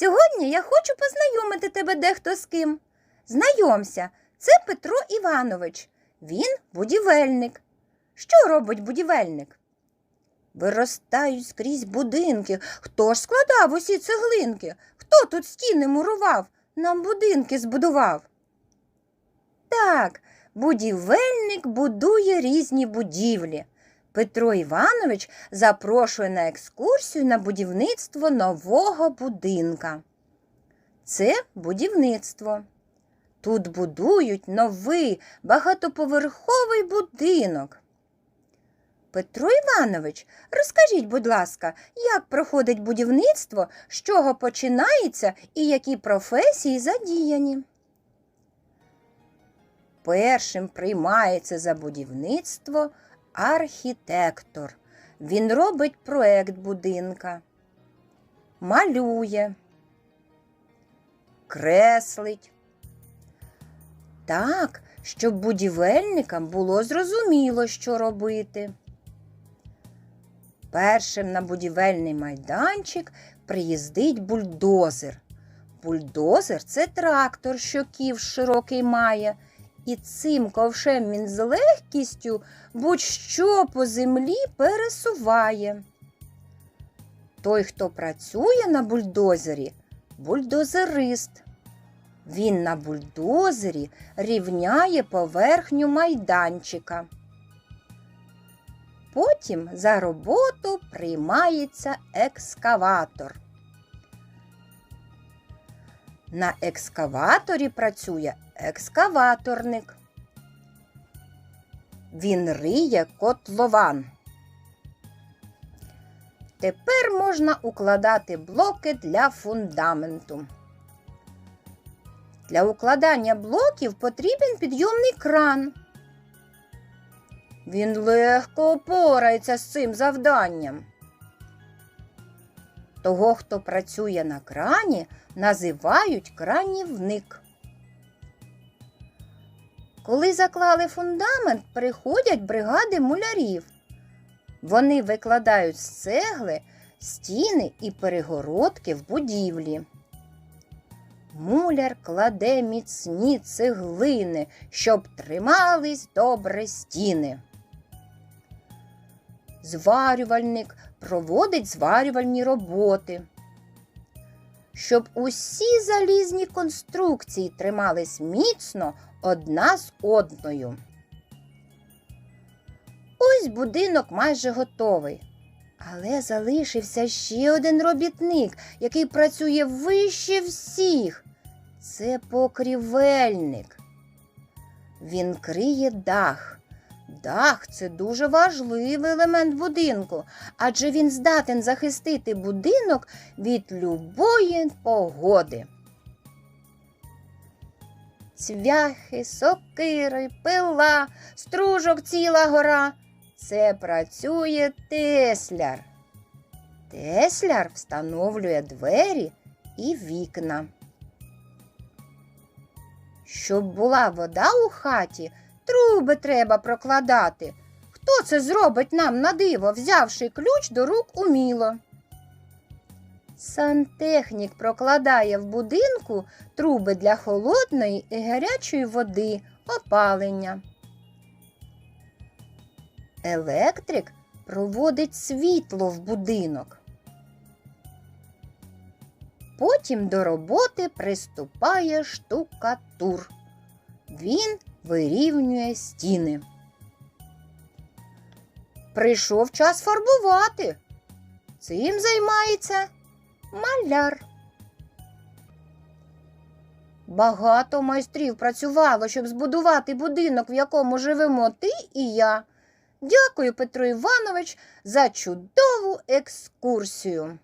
Ваня, я хочу познайомити тебе дехто з ким. Знайомся, це Петро Іванович. Він будівельник. Що робить будівельник? Виростають скрізь будинки. Хто ж складав усі цеглинки? Хто тут стіни мурував, нам будинки збудував? Так, будівельник будує різні будівлі. Петро Іванович запрошує на екскурсію на будівництво нового будинка. Це будівництво. Тут будують новий багатоповерховий будинок. Петро Іванович, розкажіть, будь ласка, як проходить будівництво, з чого починається і які професії задіяні? Першим приймається за будівництво архітектор. Він робить проект будинка, малює, креслить. Так, щоб будівельникам було зрозуміло, що робити. Першим на будівельний майданчик приїздить бульдозер. Бульдозер це трактор, що ків широкий має, і цим ковшем він з легкістю будь-що по землі пересуває. Той, хто працює на бульдозері, бульдозерист. Він на бульдозері рівняє поверхню майданчика. Потім за роботу приймається екскаватор. На екскаваторі працює екскаваторник. Він риє котлован. Тепер можна укладати блоки для фундаменту. Для укладання блоків потрібен підйомний кран. Він легко опорається з цим завданням. Того, хто працює на крані, називають кранівник. Коли заклали фундамент, приходять бригади мулярів. Вони викладають з цегли стіни і перегородки в будівлі. Муляр кладе міцні цеглини, щоб тримались добре стіни. Зварювальник проводить зварювальні роботи. Щоб усі залізні конструкції тримались міцно одна з одною. Ось будинок майже готовий. Але залишився ще один робітник, який працює вище всіх. Це покрівельник. Він криє дах. Дах це дуже важливий елемент будинку, адже він здатен захистити будинок від любої погоди. Цвяхи, сокири, пила, стружок ціла гора. Це працює тесляр. Тесляр встановлює двері і вікна. Щоб була вода у хаті, труби треба прокладати. Хто це зробить нам на диво, взявши ключ до рук уміло? Сантехнік прокладає в будинку труби для холодної і гарячої води, опалення. Електрик проводить світло в будинок. Потім до роботи приступає штукатур. Він вирівнює стіни. Прийшов час фарбувати. Цим займається маляр. Багато майстрів працювало, щоб збудувати будинок, в якому живемо ти і я. Дякую, Петро Іванович, за чудову екскурсію.